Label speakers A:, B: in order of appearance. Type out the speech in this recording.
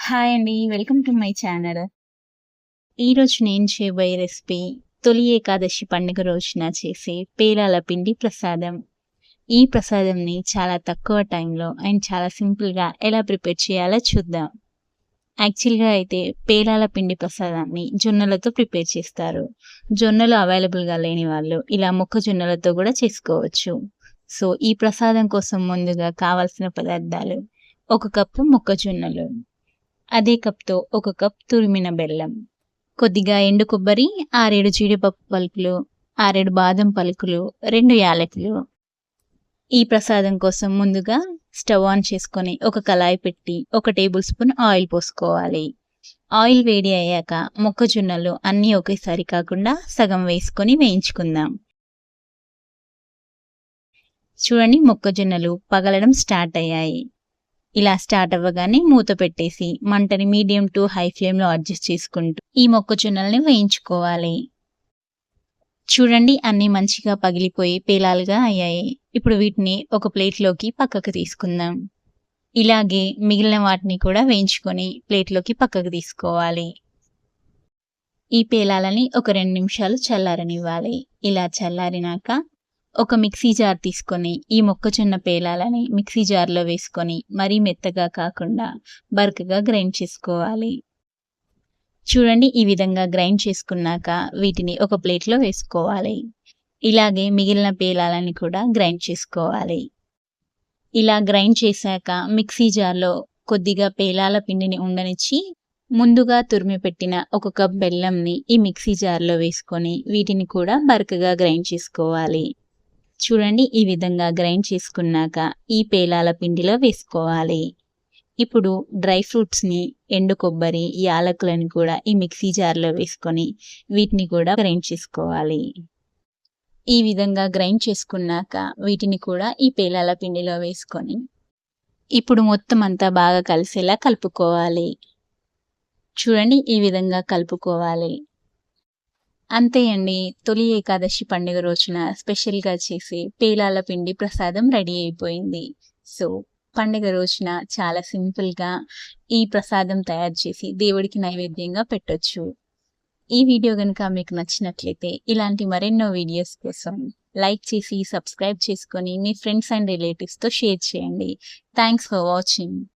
A: Hi అండి welcome to my channel ఈరోజు నేను చేయబోయే రెసిపీ తొలి ఏకాదశి పండుగ రోజున చేసే పేలాల పిండి ప్రసాదం. ఈ ప్రసాదంని చాలా తక్కువ టైంలో అండ్ చాలా సింపుల్గా ఎలా ప్రిపేర్ చేయాలో చూద్దాం. యాక్చువల్గా అయితే పేలాల పిండి ప్రసాదాన్ని జొన్నలతో ప్రిపేర్ చేస్తారు. జొన్నలు అవైలబుల్గా లేని వాళ్ళు ఇలా మొక్కజొన్నలతో కూడా చేసుకోవచ్చు. సో ఈ ప్రసాదం కోసం ముందుగా కావాల్సిన పదార్థాలు ఒక కప్పు మొక్కజొన్నలు అదే కప్తో ఒక కప్ తురిమిన బెల్లం. కొద్దిగా ఎండు కొబ్బరి ఆరేడు జీడిపప్పు పలుకులు ఆరేడు బాదం పలుకులు రెండు యాలకులు. ఈ ప్రసాదం కోసం ముందుగా స్టవ్ ఆన్ చేసుకొని ఒక కళాయి పెట్టి ఒక టేబుల్ స్పూన్ ఆయిల్ పోసుకోవాలి. ఆయిల్ వేడి అయ్యాక మొక్కజొన్నలు అన్నీ ఒకేసారి కాకుండా సగం వేసుకొని వేయించుకుందాం. చూడండి మొక్కజొన్నలు పగలడం స్టార్ట్ అయ్యాయి. ఇలా స్టార్ట్ అవ్వగానే మూత పెట్టేసి మంటని మీడియం టు హై ఫ్లేమ్లో అడ్జస్ట్ చేసుకుంటూ ఈ మొక్కజొన్నల్ని వేయించుకోవాలి. చూడండి అన్ని మంచిగా పగిలిపోయి పేలాలుగా అయ్యాయి. ఇప్పుడు వీటిని ఒక ప్లేట్లోకి పక్కకు తీసుకుందాం. ఇలాగే మిగిలిన వాటిని కూడా వేయించుకొని ప్లేట్లోకి పక్కకు తీసుకోవాలి. ఈ పేలాలని ఒక రెండు నిమిషాలు చల్లారనివ్వాలి. ఇలా చల్లారినాక ఒక మిక్సీ జార్ తీసుకొని ఈ మొక్కజొన్న పేలాలని మిక్సీ జార్లో వేసుకొని మరీ మెత్తగా కాకుండా బరకగా గ్రైండ్ చేసుకోవాలి. చూడండి ఈ విధంగా గ్రైండ్ చేసుకున్నాక వీటిని ఒక ప్లేట్లో వేసుకోవాలి. ఇలాగే మిగిలిన పేలాలని కూడా గ్రైండ్ చేసుకోవాలి. ఇలా గ్రైండ్ చేశాక మిక్సీ జార్లో కొద్దిగా పేలాల పిండిని ఉండనిచ్చి ముందుగా తురిమి పెట్టిన ఒక కప్ బెల్లంని ఈ మిక్సీ జార్లో వేసుకొని వీటిని కూడా బరకగా గ్రైండ్ చేసుకోవాలి. చూడండి ఈ విధంగా గ్రైండ్ చేసుకున్నాక ఈ పేలాల పిండిలో వేసుకోవాలి. ఇప్పుడు డ్రై ఫ్రూట్స్ని ఎండు కొబ్బరి యాలకులను కూడా ఈ మిక్సీ జార్లో వేసుకొని వీటిని కూడా గ్రైండ్ చేసుకోవాలి. ఈ విధంగా గ్రైండ్ చేసుకున్నాక వీటిని కూడా ఈ పేలాల పిండిలో వేసుకొని ఇప్పుడు మొత్తం అంతా బాగా కలిసేలా కలుపుకోవాలి. చూడండి ఈ విధంగా కలుపుకోవాలి. అంతే అండి. తొలి ఏకాదశి పండుగ రోజున స్పెషల్గా చేసే పేలాల పిండి ప్రసాదం రెడీ అయిపోయింది. సో పండుగ రోజున చాలా సింపుల్గా ఈ ప్రసాదం తయారు చేసి దేవుడికి నైవేద్యంగా పెట్టొచ్చు. ఈ వీడియో కనుక మీకు నచ్చినట్లయితే ఇలాంటి మరెన్నో వీడియోస్ కోసం లైక్ చేసి సబ్స్క్రైబ్ చేసుకొని మీ ఫ్రెండ్స్ అండ్ రిలేటివ్స్తో షేర్ చేయండి. Thanks for watching.